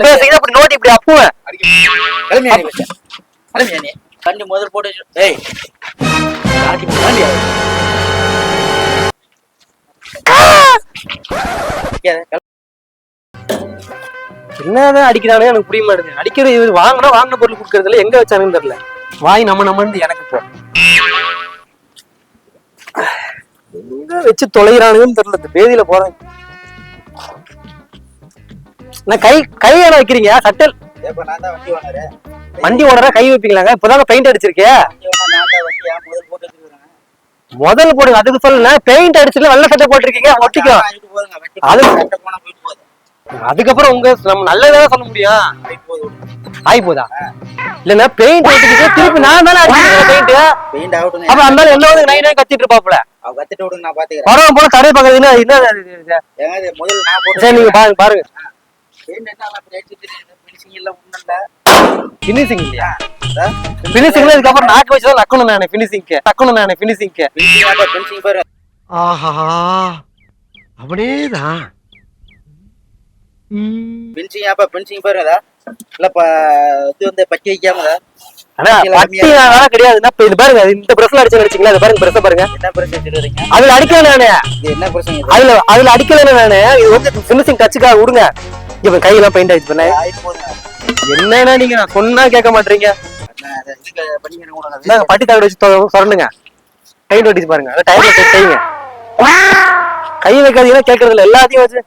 பேசுறீங்க அப்படி நோட்டி இப்படி அப்புவேன் முதல் போட்டு ஏய். காட்டி என்னதான் அடிக்கிறானே எனக்கு புரிய மாட்டேங்குது. அடிக்கிறது இவர் வாங்கினா வாங்கின பொருள் கொடுக்கறதுல எங்க வச்சானுன்னு தெரியல. வாய் நம்ம நம்மன்னு எனக்கு போ. எங்க வச்சு தொலைகிறானுங்கன்னு தெரியல. இந்த பேதியில போறேன் நான் கை கை என்ன வைக்கிறீங்க? சட்டல். வண்டி ஓனரு கை வைப்பீங்களாங்க? இப்பதாங்க பெயிண்ட் அடிச்சிருக்கே. முதல் போடுங்க அதுக்கு சொல்லல பெயிண்ட் அடிச்சுல வெள்ளை சட்டை போட்டிருக்கீங்க ஒட்டிக்கோ. போதுங்க வண்டி அது- கரெக்டா போனா போயிட்டு போகுது. அதுக்கப்புறம் உங்க நம்ம நல்லதாக சொல்ல முடியும். ஆகி போதா? இல்லன்னா பெயிண்ட் ஒட்டிக்கிட்டு திருப்பி நான் தானே அடிக்கிறேன் பெயிண்ட் பெயிண்ட் ஆகட்டும் அப்ப அந்த என்ன வந்து நைனே கத்திட்டு இருப்பாப்புல? அவ கத்துட்டு விடுங்க நான் பாத்துக்கிறேன். படம் போல தடை பாக்குறதுன்னா என்ன முதல்ல நான் போட்டு சரி நீங்க பாருங்க பாருங்க. பெயிண்ட் என்ன அப்படி அடிச்சு தெரியுது பினிஷிங் எல்லாம் ஒண்ணும் இல்ல பினிஷிங் இல்லையா சார் பினிஷிங்ல இதுக்கப்புறம் நாக்கு வச்சு தான் நக்கணும் நானே பினிஷிங்க்கு நக்கணும் நானே பினிஷிங்க்கு பினிஷிங் ஆட்டோ பினிஷிங் பாரு. ஆஹா அப்படியேதான். பினிஷிங் ஆப்பா பினிஷிங் பாருங்கதா இல்லப்பா இது வந்து பட்டி வேலை கிடையாதுன்னா இப்ப இது பாருங்க இந்த பிரஸ்ல அடிச்சு அடிச்சீங்களா அது பாருங்க பிரஸ் பாருங்க. என்ன பிரச்சனை சொல்லுறீங்க அதுல அடிக்கல நானு. இது என்ன பிரச்சனை இது? அதுல அதுல அடிக்கல நானு. இது வந்து டச்சுக்காக விடுங்க இவன் கையெல்லாம் பெயிண்ட் ஆயிடுச்சு ஆயிட்டு என்னன்னா நீங்க? நான் சொன்னா கேட்க மாட்டீங்க. பட்டி தகடு வச்சு தொ- சொரண்டுங்க பெயிண்ட் ஒட்டிச்சு பாருங்க. அதை டைம்ல செய்யுங்க. கை வைக்காதீங்கன்னா கேட்கறது இல்ல எல்லாத்தையும் வச்சு.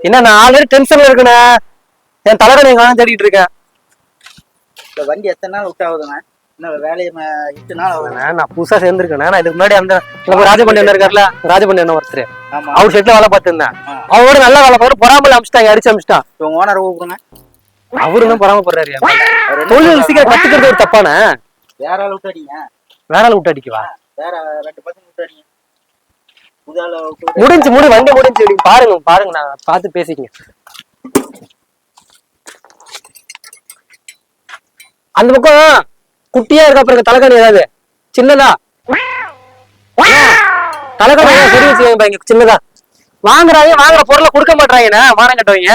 என்ன நான் ஆல்ரெடி டென்ஷன்ல இருக்கேன் என் தலைவனை எங்க தேடிட்டு இருக்கேன். வண்டி எத்தனை நாள் விட்டு ஆகுதுங்க நான் புதுசா சேர்ந்திருக்கேன். நான் இதுக்கு முன்னாடி அந்த நம்ம ராஜபண்டி என்ன இருக்கார்ல ராஜபண்டி என்ன ஒருத்தர். அவர் செட்ல வேலை பார்த்திருந்தேன். அவரோட நல்லா வேலை பார்த்து பொறாமல் அமிச்சிட்டாங்க அடிச்சு அமிச்சிட்டான். உங்க ஓனர் கூப்பிடுங்க அவரு தான் பொறாமப்படுறாரு தொழில் சீக்கிரம் கத்துக்கிறது ஒரு தப்பானே? வேற ஆள் விட்டு அடிங்க. வேற ஆள் விட்டு அடிக்கவா? வேற ரெண்டு பசங்க விட்டு அடிங்க. விட்டு. முடிஞ்சு முடி வண்டி முடிஞ்சு நீங்க பாருங்க பாருங்க நான் பார்த்து பேசிக்கங்க அந்த பக்கம் குட்டியா இருக்கா பாருங்க தலைக்கணி ஏதாவது? சின்னதா? தலைக்கணி சரி வச்சுக்கோங்க பாருங்க சின்னதா. வாங்குறாங்க வாங்குற பொருளை கொடுக்க மாட்டாங்கண்ணா மானம் கட்டுவீங்க.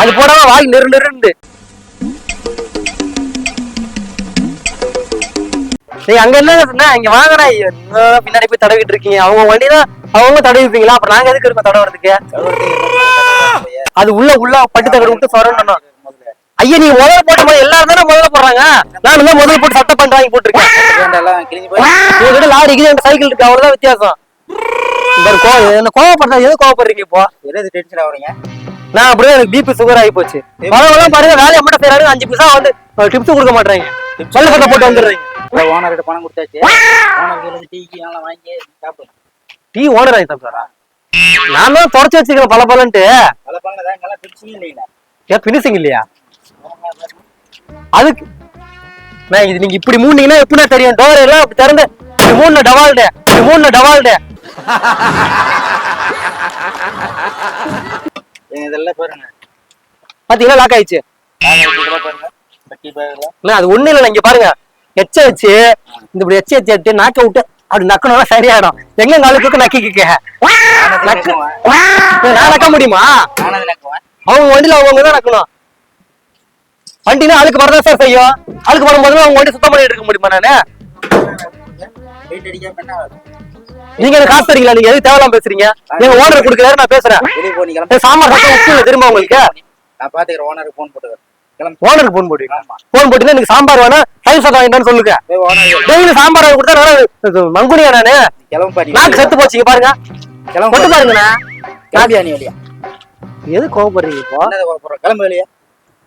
அது போடாம வாய் நெரு நெருண்டு நீ அங்க என்ன இங்க வாங்கடா பின்னாடி போய் தடவிட்டு இருக்கீங்க? அவங்க வண்டி அவங்க தடவிப்பீங்களா? அப்புறம் நாங்க எதுக்கு இருக்கோம் தடவுறதுக்கு? அது உள்ள உள்ள பட்டு தகடு விட்டு சொரண்டணும் ஐயா நீ முதல்ல போட்ட போது எல்லாரும் தானே முதல்ல போடுறாங்க நான் தான் முதல்ல போட்டு சட்டை பண்ணி வாங்கி போட்டிருக்கேன். உங்ககிட்ட லாரி இருக்குது என்கிட்ட சைக்கிள் இருக்கு அவ்வளவுதான் வித்தியாசம். இந்த கோ என்ன கோவப்படுறா எது கோவப்படுறீங்க இப்போ? எதாவது டென்ஷன் ஆகுறீங்க நான் அப்படியே எனக்கு பிபி சுகர் ஆகி போச்சு. பரவாயில்ல பாருங்க வேலையை மட்டும் அஞ்சு பைசா வந்து டிப்ஸ் கொடுக்க மாட்டாங்க சொல்ல போட்டு வந்துடுறீங்க. ஓனர்கிட்ட பணம் கொடுத்தாச்சு. இருந்து டீக்கு வாங்கி சாப்பிடுங்க டீ ஓனர் ஆகி சாப்பிட்றா நான் தான் தொடச்சு வச்சுக்கிறேன் பல பலன்ட்டு பல தான் பினிஷிங் இல்லையா? அதுக்கு நான் இது நீங்க இப்படி மூணீங்கன்னா எப்படின்னா தெரியும்? டோர் எல்லாம் அப்படி திறந்து இப்படி மூணு டவால்டு மூணு டவால்டு. இதெல்லாம் பாருங்க. பாத்தீங்களா லாக் ஆயிடுச்சு? அண்ணா, அது ஒண்ணு இல்ல இங்க பாருங்க. எச்ச வச்சு இந்த இப்படி எச்ச வச்சு எடுத்து நாக்க விட்டு அப்படி நக்கணும்னா சரியாயிடும். எங்க நாளுக்கு நக்கு நான் நக்க முடியுமா? அவங்க வண்டியில அவங்க தான் நக்கணும். வண்டினா அதுக்கு வரதான் சார் செய்யும். அதுக்கு வரும் போது அவங்க வண்டி சுத்தம் பண்ணிட்டு இருக்க முடியுமா நானு? நீங்க எனக்கு காசு தரீங்களா? நீங்க எதுக்கு தேவையில்லாம பேசுறீங்க? எங்க ஓனர் கொடுக்குறாரு நான் பேசுறேன். சாம்பார் சத்தம் உப்பு தெரியுமா உங்களுக்கு. நான் பாத்துக்கிறேன் ஓனருக்கு ஃபோன் போட்டுக்கிறேன். ஓனருக்கு போன் போடுவீங்க போன் போட்டுன்னா எனக்கு சாம்பார் வேணா தயிர் சாதம் வேண்டாம்னு சொல்லுங்க. டெய்லி சாம்பார் கொடுத்தா மங்குனியா நானு? பாட்டி. நாக்கு செத்து போச்சுங்க பாருங்க. கிளம்பு பாருங்கண்ணா நீ வெளியா? எது கோவப்படுறீங்க இப்போ? கிளம்பு வெளியா.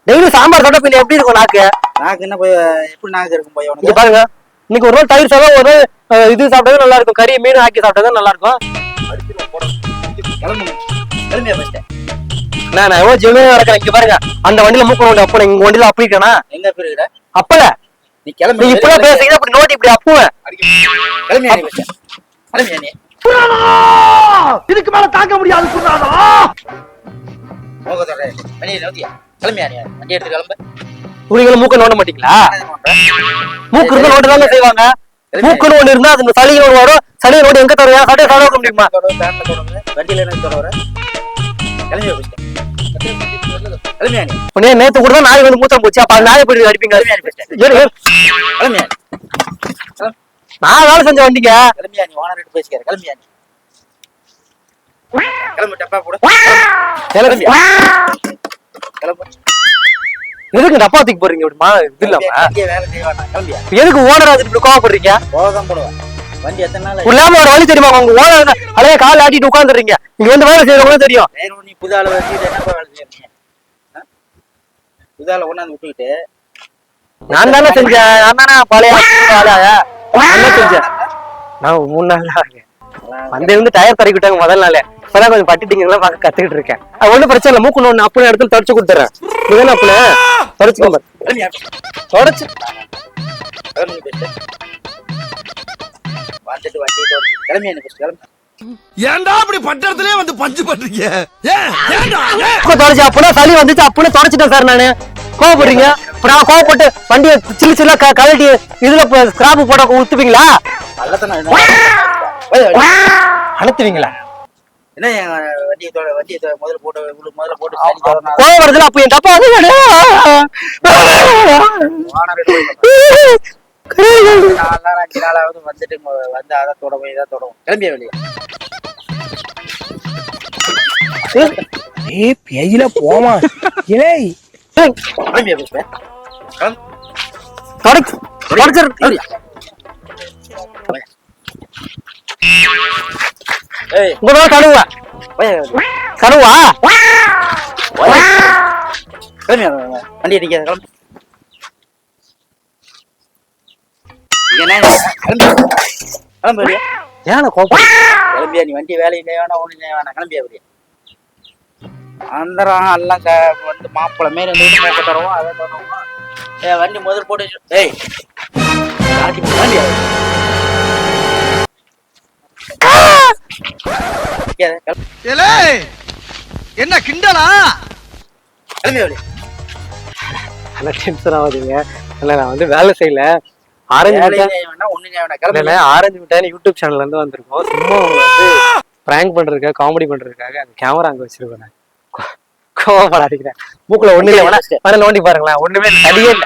டெய்லி சாம்பார் சாப்பிட்டா பின்ன எப்படி இருக்கும் நாக்கு? நாக்கு என்ன போய் எப்படி நாக்கு இருக்கும் போய் இங்க உனக்கு? பாருங்க. இன்னைக்கு ஒரு நாள் தயிர் சாதம் ஒரு இது சாப்பிட்டது நல்லா இருக்கும் கறி மீன் ஆக்கி சாப்பிட்டது நல்லா இருக்கும் நான் நான் எவ்வளவு ஜெனுவனா நடக்கிறேன் இங்க பாருங்க. அந்த வண்டியில மூக்க வண்டி அப்ப உங்க வண்டியில அப்பிக்கிறேனா எங்க போயிருக்கிற அப்பல. நீ கிளம்பி. இப்பெல்லாம் பேசுறீங்க அப்படி நோட்டி இப்படி அப்புவேன். நீ இதுக்கு மேல தாங்க முடியாது குருநாதா மோகத்தோட வெளியே நோத்தியா கிளம்பியா நீ வண்டி எடுத்து கிளம்பு. மூக்க நோண்ட மாட்டீங்களா? மூக்கு இருந்தா நோட்டு தாங்க செய்வாங்க மூக்குன்னு ஒண்ணு இருந்தா அது சளி வரும் சளி நோட்டு எங்க தருவா சட்டையை சாப்பிட முடியுமா. வண்டியில என்ன தொடர கிளம்பி நேத்து கூட நாய் வந்து மூத்தம் போச்சு. அப்ப நாயை போய் அடிப்பீங்க. நான் வேலை செஞ்ச வண்டிங்க. கிளம்பியா நீ? ஓனர் கிளம்பியா நீ? கிளம்பு டப்பா எனக்கு- கிளம்பு. எதுக்கு டப்பா தூக்கி போறீங்க இப்படிமா இது இல்லாம? எதுக்கு ஓனர் அது இப்படி கோவப்படுறீங்க? போதான் போடுவேன் வண்டி எத்தனை நாள் இல்லாம ஒரு வழி தெரியுமா? உங்க ஓனர் அலைய கால் ஆட்டிட்டு உட்காந்துறீங்க இங்க வந்து வேலை செய்யறவங்க தெரியும். நீ புது ஆளை வச்சுக்கிட்டு என்ன வேலை செய்யறீங்க? புது ஆளை கொண்டாந்து விட்டுக்கிட்டு. நான் தானே செஞ்சேன். நான் தானே பழைய ஆளா நான் தான் செஞ்சேன்? நான் மூணு நாள் ஆகுது. வந்து வந்து டயர் தறக்கி விட்டாங்க முதல் நாளே. இப்பதான் கொஞ்சம் பட்டிட்டீங்கலாம் பார்க்க கத்துக்கிட்டு இருக்கேன். அது ஒண்ணும் பிரச்சனை இல்லை. மூக்கு ஒண்ணு அப்புறம் இடத்துல தொடச்சு கொடுத்துறேன். நீங்க அப்பல தொடச்சுக்கோ பாரு. கிளம்பியா தொடச்சு. ஏன்டா அப்படி பட்டத்திலே வந்து பஞ்சு பண்றீங்க? தொடச்சு. அப்படின்னா சளி வந்துச்சு. அப்படியே தொடச்சிட்டேன் சார் நானு. கோவப்படுறீங்க? இப்ப நான் கோவப்பட்டு வண்டியை சில்லு சில்லா க- கழட்டி இதுல ஸ்கிராப் போட என்ன அனுத்துவீங்களா என்ன என் வண்டியை வண்டியை முதல்ல போட்டு முதல்ல போட்டு கோவம் வருதுல அப்ப என் தப்பா அஞ்சு நாளாவது வந்துட்டு வந்து அதை தொடவும் இதை தொடவும் கிளம்பியா வெளியே? ஏ பேயில போமா இலே கிளம்பியா தொடச்சு போய் கழுவா கிளம்பியா வண்டி அடிக்காத கிளம்பு. ஏன் கோபம்? கிளம்பியா நீ? வண்டி ஒண்ணும் செய்ய வேணாம். கிளம்பியா வெளியே அந்தரம் எல்லாம் வந்து மாப்பிள்ளை மாரி தருவோம் அதை தருவோம். ஏ வண்டி முதல் போட்டு ஏய். என்ன கிண்டலா? நல்லா டென்ஷன் ஆகாதீங்க. இல்ல நான் வந்து வேலை செய்யல. ஆரஞ்சு மிட்டாய் ஆரஞ்சு மிட்டாய் யூடியூப் சேனல்ல இருந்து வந்திருக்கோம். சும்மா உங்களை வந்து பிராங்க் பண்றதுக்காக காமெடி பண்றதுக்காக அந்த கேமரா அங்க வச்சிருக்கேன் கோவப்படாதீங்க மூக்குல ஒண்ணு இல்ல. வேணா வேணா நோண்டி பாருங்களேன். ஒண்ணுமே இல்ல. தடியே இல்ல.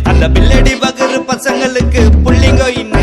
இந்த பில்லடி பகரு பசங்களுக்கு புள்ளிங்கோ இன்னும்